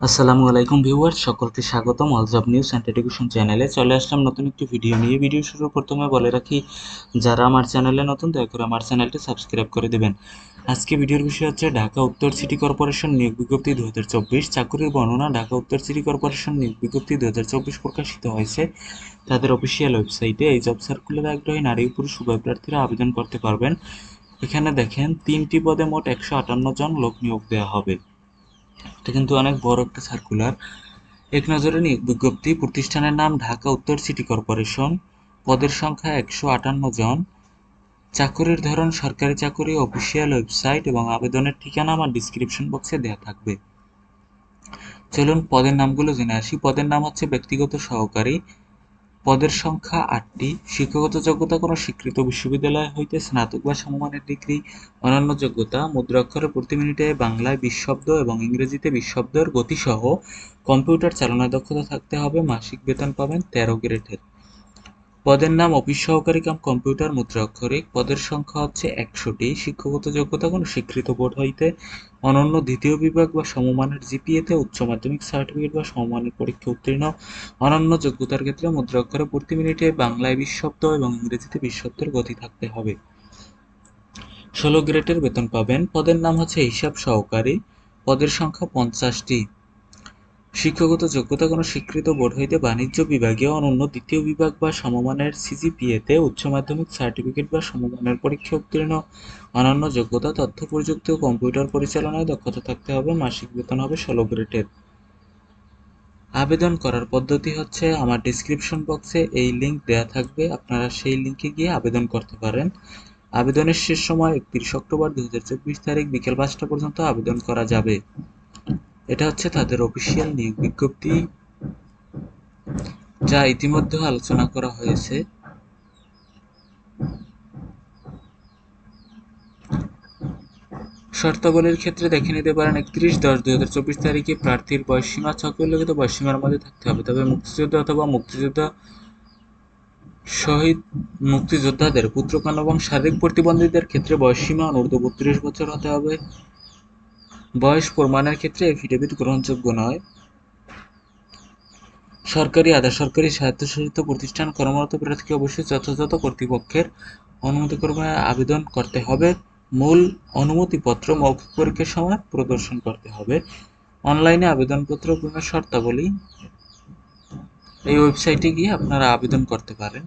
আসসালামু আলাইকুম ভিউয়ার সকলকে স্বাগতম all job news and education চ্যানেলে। চলে আসলাম নতুন একটি ভিডিও নিয়ে। ভিডিও শুরু প্রথমে বলে রাখি, যারা আমার চ্যানেলে নতুন, দয়া করে আমার চ্যানেলটি সাবস্ক্রাইব করে দেবেন। আজকে ভিডিওর বিষয় হচ্ছে, ঢাকা উত্তর সিটি কর্পোরেশন নিয়োগ বিজ্ঞপ্তি দু হাজার চব্বিশ। চাকুরির বর্ণনা, ঢাকা উত্তর সিটি কর্পোরেশন নিয়োগ বিজ্ঞপ্তি দু হাজার চব্বিশ প্রকাশিত হয়েছে। তাদের অফিসিয়াল ওয়েবসাইটে এই জব সার্কুলার আগ্রহী নারী পুরুষ উভয় প্রার্থীরা আবেদন করতে পারবেন। এখানে দেখেন, তিনটি পদে মোট একশো আটান্ন জন লোক নিয়োগ দেওয়া হবে। এটা কিন্তু অনেক বড় একটা সার্কুলার এক নজরে বিজ্ঞপ্তি, প্রতিষ্ঠানের নাম ঢাকা উত্তর সিটি কর্পোরেশন। পদের সংখ্যা একশো আটান্ন জন। চাকরির ধরন সরকারি চাকরি, অফিসিয়াল ওয়েবসাইট এবং আবেদনের ঠিকানা আমার ডিসক্রিপশন বক্সে দেওয়া থাকবে। চলুন পদের নামগুলো জেনে আসি। পদের নাম হচ্ছে ব্যক্তিগত সহকারী। পদের সংখ্যা আটটি। শিক্ষাগত যোগ্যতা কোনো স্বীকৃত বিশ্ববিদ্যালয় হইতে স্নাতক বা সমমানের ডিগ্রি অন্যান্য যোগ্যতা মুদ্রাক্ষরে প্রতি মিনিটে বাংলায় বিশ এবং ইংরেজিতে বিশ শব্দের গতিসহ কম্পিউটার চালনায় দক্ষতা থাকতে হবে, মাসিক বেতন পাবেন তেরো গ্রেডের। পদের নাম অফিস সহকারী কাম কম্পিউটার মুদ্রাক্ষরিক পদের সংখ্যা হচ্ছে একশোটি। শিক্ষাগত যোগ্যতা কোনো স্বীকৃত বোর্ড হইতে অনন্য দ্বিতীয় বিভাগ বা সমমানের জিপিএতে উচ্চ মাধ্যমিক সার্টিফিকেট বা সমমানের পরীক্ষা উত্তীর্ণ। অনন্য যোগ্যতার ক্ষেত্রে মুদ্রাক্ষরে প্রতি মিনিটে বাংলায় বিশ শব্দ এবং ইংরেজিতে বিশ শব্দের গতি থাকতে হবে। ষোলো গ্রেডের বেতন পাবেন। পদের নাম হচ্ছে হিসাব সহকারী। পদের সংখ্যা পঞ্চাশটি। শিক্ষাগত যোগ্যতা কোনো স্বীকৃত বোর্ড হইতে বাণিজ্য বিভাগে অনন্য দ্বিতীয় বিভাগ বা সমমানের সিজিপিএতে উচ্চ মাধ্যমিক সার্টিফিকেট বা সমমানের পরীক্ষা উত্তীর্ণ। অনন্য যোগ্যতা, তথ্য প্রযুক্তি ও কম্পিউটার পরিচালনায় দক্ষতা থাকতে হবে। মাসিক বেতন হবে ষোলো গ্রেডের। আবেদন করার পদ্ধতি হচ্ছে, আমার ডিসক্রিপশন বক্সে এই লিংক দেয়া থাকবে। আপনারা সেই লিংকে গিয়ে আবেদন করতে পারেন। আবেদনের শেষ সময় একত্রিশ অক্টোবর দু হাজার চব্বিশ তারিখ বিকেল পাঁচটা পর্যন্ত আবেদন করা যাবে। এটা হচ্ছে তাদের অফিসিয়াল নিয়োগ বিজ্ঞপ্তি, যা ইতিমধ্যে আলোচনা করা হয়েছে। শর্তাবলীর ক্ষেত্রে দেখে নিতে পারেন একত্রিশ দশ দুই হাজার চব্বিশ তারিখে প্রার্থীর বয়সসীমা ছকে বয়সসীমার মধ্যে থাকতে হবে। তবে মুক্তিযোদ্ধা অথবা মুক্তিযোদ্ধা শহীদ মুক্তিযোদ্ধাদের পুত্রকন্যা এবং শারীরিক প্রতিবন্ধীদের ক্ষেত্রে বয়সসীমা অনূর্ধ্ব বত্রিশ বছর হতে হবে। বয়স প্রমাণের ক্ষেত্রে এফিডেভিট গ্রহণযোগ্য নয়। সরকারি আধা সরকারি স্বায়ত্তশাসিত প্রতিষ্ঠান কর্মরত প্রার্থীকে অবশ্যই যথাযথ কর্তৃপক্ষের অনুমতিক্রমে আবেদন করতে হবে। মূল অনুমতিপত্র মৌখিক পরীক্ষার সময় প্রদর্শন করতে হবে। অনলাইনে আবেদনপত্র পূরণের শর্তাবলী এই ওয়েবসাইটে গিয়ে আপনারা আবেদন করতে পারেন।